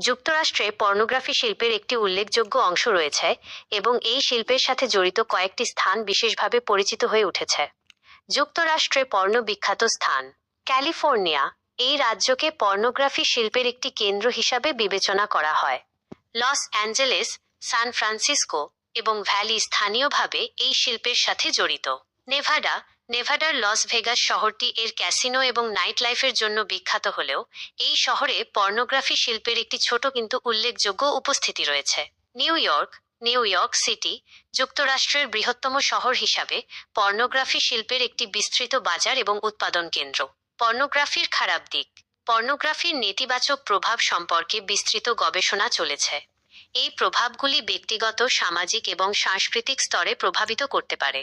যুক্তরাষ্ট্রে পর্নোগ্রাফি শিল্পের একটি উল্লেখযোগ্য অংশ রয়েছে এবং এই শিল্পের সাথে জড়িত কয়েকটি স্থান বিশেষভাবে পরিচিত হয়ে উঠেছে। যুক্তরাষ্ট্রে পর্ণ বিখ্যাত স্থান। ক্যালিফোর্নিয়া, এই রাজ্যকে পর্নোগ্রাফি শিল্পের একটি কেন্দ্র হিসাবে বিবেচনা করা হয়। লস অ্যাঞ্জেলেস, সান ফ্রান্সিসকো এবং ভ্যালি স্থানীয়ভাবে এই শিল্পের সাথে জড়িত। নেভাডা, নেভাডার লস ভেগাস শহরটি এর ক্যাসিনো এবং নাইট লাইফের জন্য বিখ্যাত হলেও এই শহরে পর্নোগ্রাফি শিল্পের একটি ছোট কিন্তু উল্লেখযোগ্য উপস্থিতি রয়েছে। New York New York City যুক্তরাষ্ট্রের বৃহত্তম শহর হিসাবে পর্নোগ্রাফি শিল্পের একটি বিস্তৃত বাজার এবং উৎপাদন কেন্দ্র। পর্নোগ্রাফির খারাপ দিক। পর্নোগ্রাফির নেতিবাচক প্রভাব সম্পর্কে বিস্তৃত গবেষণা চলেছে। এই প্রভাবগুলি ব্যক্তিগত, সামাজিক এবং সাংস্কৃতিক স্তরে প্রভাবিত করতে পারে।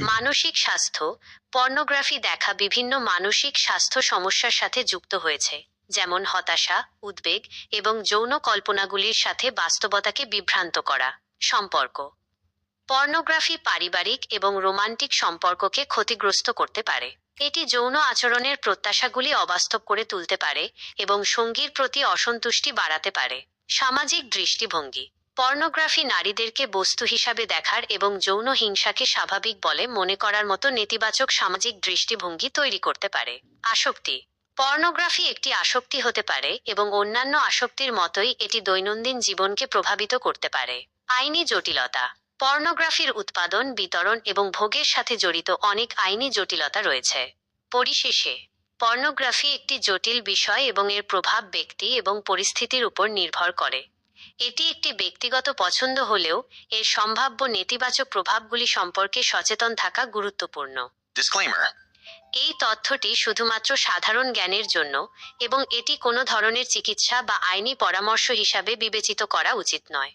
মানসিক স্বাস্থ্য, পর্নোগ্রাফি দেখা বিভিন্ন মানসিক স্বাস্থ্য সমস্যার সাথে যুক্ত হয়েছে, যেমন হতাশা, উদ্বেগ এবং যৌন কল্পনাগুলির সাথে বাস্তবতাকে বিভ্রান্ত করা। সম্পর্ক, পর্নোগ্রাফি পারিবারিক এবং রোমান্টিক সম্পর্ককে ক্ষতিগ্রস্ত করতে পারে। এটি যৌন আচরণের প্রত্যাশাগুলি অবাস্তব করে তুলতে পারে এবং সঙ্গীর প্রতি অসন্তুষ্টি বাড়াতে পারে। সামাজিক দৃষ্টিভঙ্গি পর্নোগ্রাফি নারীদেরকে বস্তু হিসাবে দেখার এবং যৌন হিংসাকে স্বাভাবিক বলে মনে করার মতো নেতিবাচক সামাজিক দৃষ্টিভঙ্গি তৈরি করতে পারে। আসক্তি। পর্নোগ্রাফি একটি আসক্তি হতে পারে এবং অন্যান্য আসক্তির মতোই এটি দৈনন্দিন জীবনকে প্রভাবিত করতে পারে। আইনি জটিলতা। পর্নোগ্রাফির উৎপাদন, বিতরণ এবং ভোগের সাথে জড়িত অনেক আইনি জটিলতা রয়েছে। পরিশেষে, পর্নোগ্রাফি একটি জটিল বিষয় এবং এর প্রভাব ব্যক্তি এবং পরিস্থিতির উপর নির্ভর করে। এটি একটি ব্যক্তিগত পছন্দ হলেও এর সম্ভাব্য নেতিবাচক প্রভাবগুলি সম্পর্কে সচেতন থাকা গুরুত্বপূর্ণ। Disclaimer. এই তথ্যটি শুধুমাত্র সাধারণ জ্ঞানের জন্য এবং এটি কোনো ধরনের চিকিৎসা বা আইনি পরামর্শ হিসাবে বিবেচিত করা উচিত নয়।